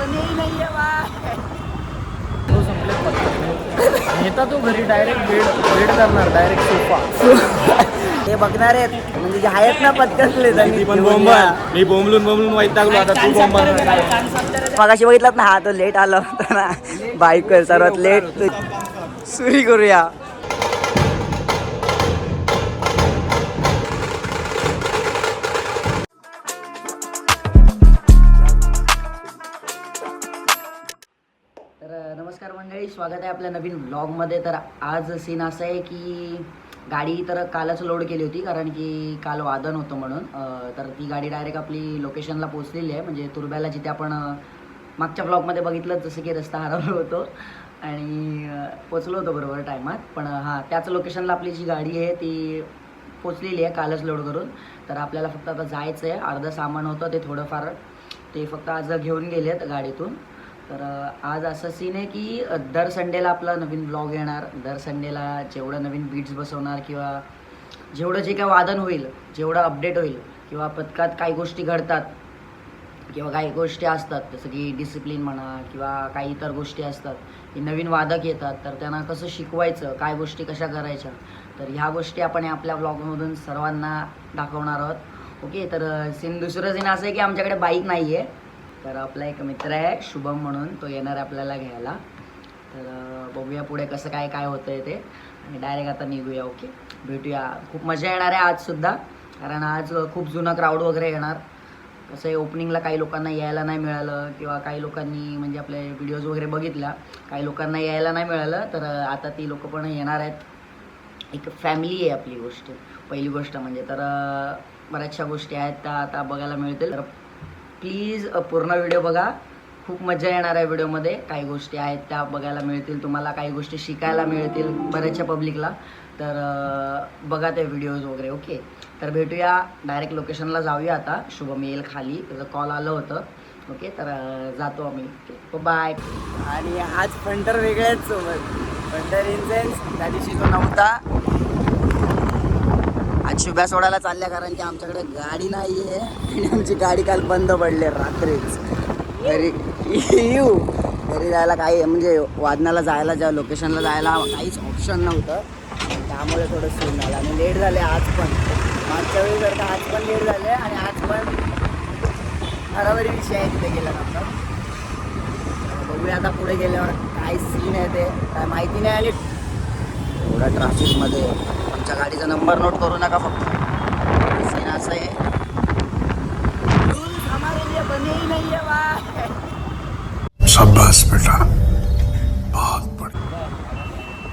बने ही नहीं है भाई तो संपले पत्ता येता तो घरी डायरेक्ट बेड बेड करणार डायरेक्ट सोफा. ते बघणार आहेत. म्हणजे जे आहेत ना पत्कसले ती पण बोंबल. मी बोंबलून बोंबलून वैतागलो आता तू बोंबल. मगाशी बघितलात ना हा तो लेट आला होता ना. बाईक सर्वात लेट सुरी करूया. स्वागत आहे आपल्या नवीन ब्लॉगमध्ये तर आज सीन असं आहे की गाडी तर कालच लोड केली होती कारण की काल वादन होतं म्हणून. तर ती गाडी डायरेक्ट आपली लोकेशनला पोचलेली आहे. म्हणजे तुरब्याला जिथे आपण मागच्या ब्लॉगमध्ये बघितलं जसं की रस्ता हरवलो होतो. आणि पोचलो होतो बरोबर टायमात. पण हां त्याच लोकेशनला आपली जी गाडी आहे ती पोचलेली आहे कालच लोड करून. तर आपल्याला फक्त आता जायचं आहे अर्धं सामान होतं ते थोडंफार. ते फक्त आज घेऊन गेलेत गाडीतून. तर आज असं सीन आहे की दर संडेला आपला नवीन ब्लॉग येणार. दर संडेला जेवढं नवीन बीट्स बसवणार किंवा जेवढं जे काय वादन होईल जेवढं अपडेट होईल किंवा पथकात काही गोष्टी घडतात किंवा काही गोष्टी असतात जसं की डिसिप्लिन म्हणा किंवा काही इतर गोष्टी असतात की नवीन वादक येतात तर त्यांना कसं शिकवायचं काय गोष्टी कशा करायच्या तर ह्या गोष्टी आपण आपल्या ब्लॉगमधून सर्वांना दाखवणार आहोत. ओके तर सीन दुसरं सीन असं आहे की आमच्याकडे बाईक नाही आहे तर आपला एक मित्र आहे शुभम म्हणून तो येणार आहे आपल्याला घ्यायला. तर बघूया पुढे कसं काय काय होतं आहे ते. आणि डायरेक्ट आता निघूया ओके भेटूया. खूप मजा येणार आहे आजसुद्धा कारण आज खूप जुनं क्राऊड वगैरे येणार. कसं आहे ओपनिंगला काही लोकांना यायला नाही मिळालं किंवा काही लोकांनी म्हणजे आपले व्हिडिओज वगैरे बघितल्या काही लोकांना यायला नाही मिळालं तर आता ती लोकं पण येणार आहेत. एक फॅमिली आहे आपली गोष्ट पहिली गोष्ट म्हणजे. तर बऱ्याचशा गोष्टी आहेत त्या आता बघायला मिळतील. तर प्लीज पूर्ण व्हिडिओ बघा. खूप मजा येणार आहे व्हिडिओमध्ये. काही गोष्टी आहेत त्या बघायला मिळतील तुम्हाला काही गोष्टी शिकायला मिळतील बऱ्याचशा पब्लिकला. तर बघा ते व्हिडिओज वगैरे ओके? तर भेटूया डायरेक्ट लोकेशनला जाऊया आता. शुभम येईल खाली. त्याचं कॉल आलं होतं. ओके? तर जातो आम्ही. ओके? बाय आणि आज फंटर वेगळ्याच सोबत. फंटर इन सेन्स त्या दिवशी तो नव्हता. आज शुभ्या सोडायला चालल्या कारण की आमच्याकडे गाडी नाही आहे आणि आमची गाडी काल बंद पडली आहे रात्रीच. घरी येऊ. घरी जायला काही म्हणजे वादनाला जायला ज्या लोकेशनला जायला काहीच ऑप्शन नव्हतं. त्यामुळे थोडं सीन झालं. आणि लेट झाले आज पण. मागच्या वेळी जर का आज पण लेट झाले आणि आज पण खराबरी विषय आहे तिथे गेल्यानंतर बघूया आता पुढे गेल्यावर काय सीन आहे ते. काय माहिती नाही आणि एवढ्या ट्रॅफिकमध्ये आमच्या गाडीचा नंबर नोट करू नका फक्त. सीन असं आहे. Rules हमारे लिए बने ही नहीं है भाई. शाबाश बेटा। बहुत बढ़िया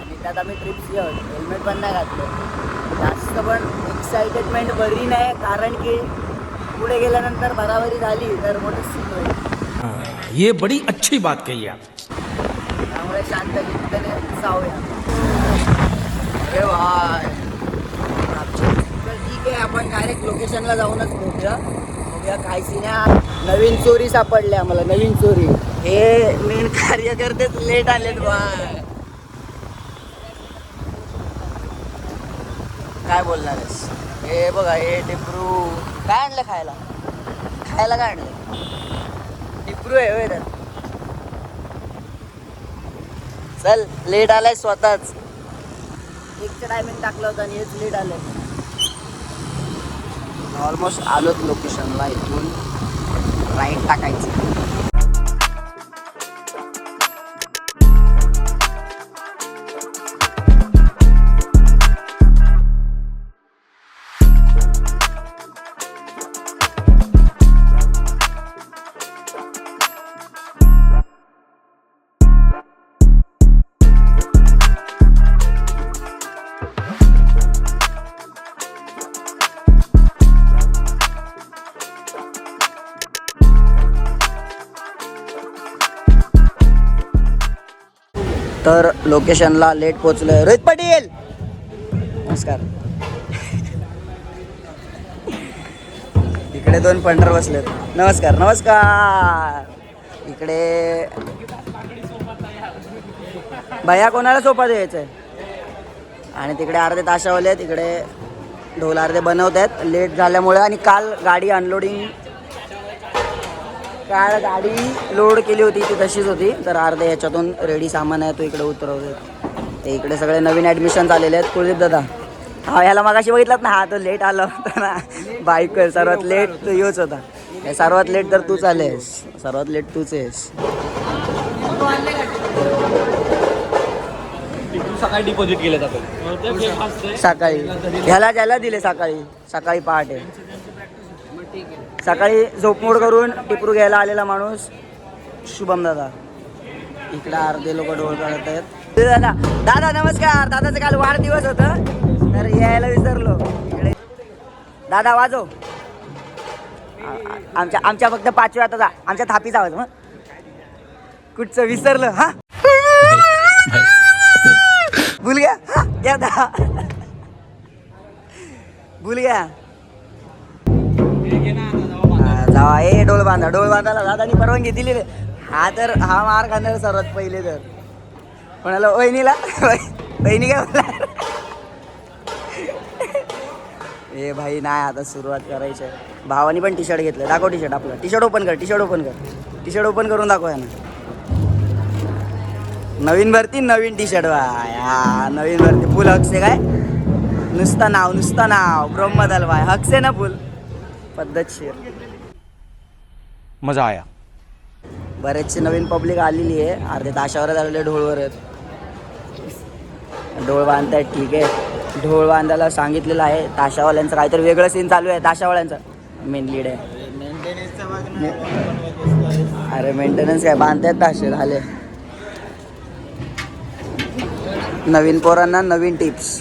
आणि त्यात आम्ही ट्रिप्स हेल्मेट पण नाही घातलं. जास्त पण एक्साइटेडमेंट बरी नाही कारण की पुढे गेल्यानंतर बराबरी झाली तर मोठं सीन होईल. ये बड़ी अच्छी बात कही आप. त्यामुळे शांत चित्ताने जाऊया अरे भाय तर ठीक आहे आपण डायरेक्ट लोकेशनला जाऊनच बघूया बघूया काय सिन्या नवीन चोरी सापडली आम्हाला नवीन चोरी. हे मेन कार्यकर्तेच लेट आलेत बाय काय बोलणार आहेस? हे बघा हे टिपरू. काय आणलं खायला? खायला काय आणलं? टिपरू आहे होय तर. चल लेट आलाय स्वतःच. एकचं टायमिंग टाकलं होतं आणि हेच लेट आलंय. ऑलमोस्ट आलोच लोकेशनला इथून. राईट टाकायचं. तर लोकेशनला लेट पोचलोय रोहित पाटील! नमस्कार. इकडे दोन पंढर बसलेत. नमस्कार नमस्कार. इकडे भैया कोणाला सोपा द्यायचा आहे आणि तिकडे अर्धे ताशावले आहेत तिकडे ढोल अर्धे बनवत आहेत लेट झाल्यामुळे आणि काल गाडी अनलोडिंग काल गाडी लोड केली होती ती तशीच होती. तर अर्धे याच्यातून रेडी सामान आहे तो इकडे उतरवतो ते इकडे सगळे नवीन ॲडमिशन झालेले आहेत कुलदीप दादा. हा ह्याला मगाशी बघितलात ना हा तो लेट आला होता ना. बाईक सर्वात लेट तो योच होता. सर्वात लेट तर तूच आलेस. सर्वात लेट तूच आहेस. तू सकाळी डिपॉझिट केलं जातं. सकाळी. ह्याला ज्याला दिले सकाळी. सकाळी पहाटे. सकाळी झोपमोड करून टिपरू घ्यायला आलेला माणूस शुभम दादा. इकडे अर्धे लोक डोळ काढत आहेत. ते दादा दादा नमस्कार. दादाचं काल वाढदिवस होता. तर यायला विसरलो. इकडे. दादा वाजव. आमच्या आमच्या फक्त पाचव्या आता आमच्या थापीचा आवाज मग कुठचं विसरलं हा? भूल गया हा, क्या था भूल गया. जा ए डोळ बांधा डोळ बांधायला दादानी परवानगी दिली रे. हा तर हा मार खाणार सर्वात पहिले तर. म्हणाला वहिनीला वहिनी काय म्हणला ए भाई नाही आता सुरुवात करायची आहे. भावानी पण टी शर्ट घेतलं. दाखव टी शर्ट आपलं. टी शर्ट ओपन कर टी शर्ट ओपन कर. टी शर्ट ओपन करून दाखव ना नवीन भरती नवीन टी शर्ट बाय हा नवीन भरती. फुल हक्से काय? नुसता नाव नुसता नाव. ब्रह्मदल बाय. हक्से ना फुल? पद्धतशीर. मजा आया. बरेचसे नवीन पब्लिक आलेली आहे. अर्धे ताशावरच आलेले ढोळवर आहेत. ढोळ बांधतायत ठीक आहे. ढोळ बांधायला सांगितलेलं आहे. ताशावाल्यांचं काहीतरी वेगळं सीन चालू आहे ताशावाल्यांचं. मेन लीड आहे. अरे मेंटेनन्स काय बांधतायत ताशे झाले. नवीन पोरांना नवीन टिप्स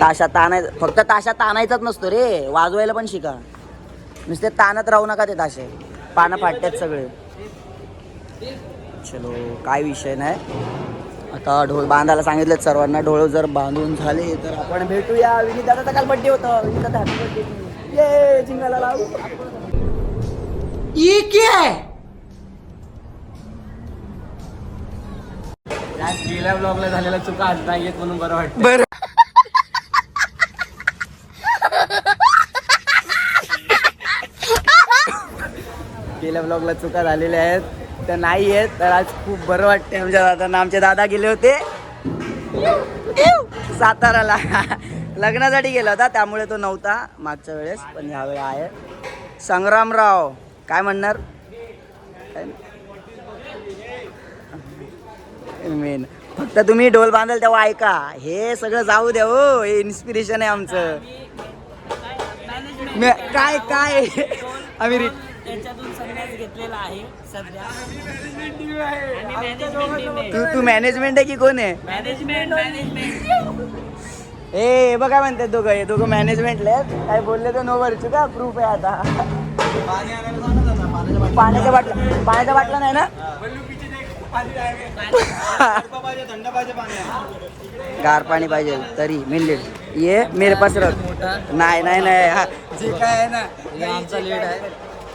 ताशा ताणाय फक्त ताशा ताणायचाच नसतो रे. वाजवायला पण शिका. नुसते ताणत राहू नका ते ताशे. पानं फाटतात सगळे. चलो काय विषय नाही. आता ढोल बांधायला सांगितलं सर्वांना. ढोळ जर बांधून झाले तर आपण भेटूया. विनीत दादाचा काल बड्डे होता. विनीत दादा हॅपी बड्डे ये जिंगाला लावू. ये क्या गेल्या ब्लॉगला झालेल्या चुका आज नाही येत म्हणून बरं वाटतं बर. गेल्या ब्लॉगला चुका झालेल्या आहेत. त्या नाही आहेत तर आज खूप बरं वाटते आमच्या दादांना. आमचे दादा गेले होते. साताराला. लग्नासाठी गेला होता त्यामुळे तो नव्हता मागच्या वेळेस पण यावेळी आहे. संग्रामराव काय म्हणणार? मेन फक्त तुम्ही ढोल बांधाल तेव्हा ऐका. हे सगळं जाऊ द्या हो. हे इन्स्पिरेशन आहे आमचं. काय काय? आम्ही त्याच्यातून संन्यास घेतलेला आहे सध्या. आणि मॅनेजमेंट टीम आहे. तू तू मॅनेजमेंट आहे की कोण आहे? मॅनेजमेंट मॅनेजमेंट ए बघा म्हणतात दोघं. हे दोघं मॅनेजमेंटले आहेत. काय बोलले तर नो वरचू का प्रूफ आहे आता. पाण्याच्या बाटला पाण्याच्या बाटला नाही ना? गार पाणी पाहिजे. तरी मिनिट ये मेरे पास रख नाही नाही नाही. हा. जे काय आहे ना आमचा लीड आहे.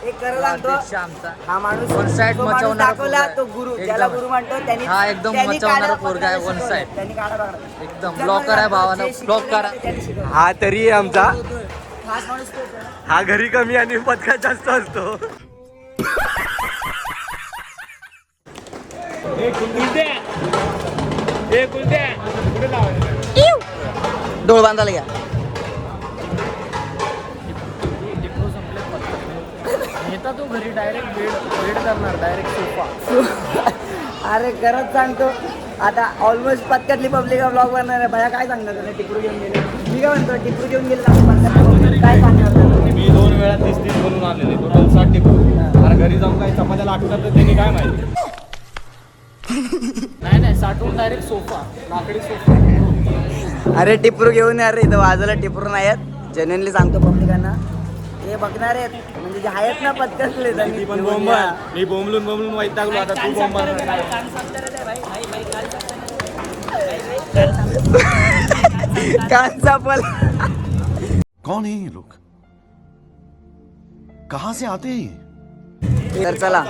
एक खरं सांगतो आमचा हा माणूस One side जो माणूस मचवणारा दाखवला पोरगा आहे. तो गुरु एकदम. ज्याला गुरु म्हणतो त्यांनी हा एकदम त्यांनी मचवणारा काढा पोरगा आहे, पकडायला one शिकवलं. side. त्यांनी काढा पकडायला. एकदम जर ब्लॉक मला करा भावानं जे ब्लॉक शिकवलं करा ते त्यांनी शिकवलं. हा तरी आहे आमचा खास माणूस तोच आहे. हा घरी कमी आणि पथकात जास्त असतो डोळ बांधायला घ्या नेता तो घरी डायरेक्ट बेड बेड करणार डायरेक्ट सोफा. अरे खरंच सांगतो आता ऑलमोस्ट पत्त्यातली पब्लिक ब्लॉग बनणार आहे. भया काय सांगणार त्याने टिपरू घेऊन गेले. मी काय म्हणतो टिपरू घेऊन गेले काय सांगणार त्याला? मी दोन वेळा तीस तीस बनवून आलेले. टोटल साठ टिपू अरे घरी जाऊन काही चपात्या लागतात तर त्यांनी काय माहिती? नाही नाही साठवून डायरेक्ट सोफा. लाकडी सोफा. अरे टिपरू घेऊन या रे. इथं बाजूला टिपरू नाही आहेत. जेन्युनली सांगतो पब्लिकांना हे बघणार आहेत. म्हणजे जे आहेत ना पत्त्यातले त्यांनी पण या. मी बोंबलून बोंबलून वैतागलो आता तू आहे. कांचा पल. कौन है ये लोग? कहां से आते हैं ये? तर चला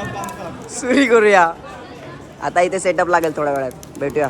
सुरी करूया. आता इथे सेटअप लागेल थोड्या वेळात. भेटूया.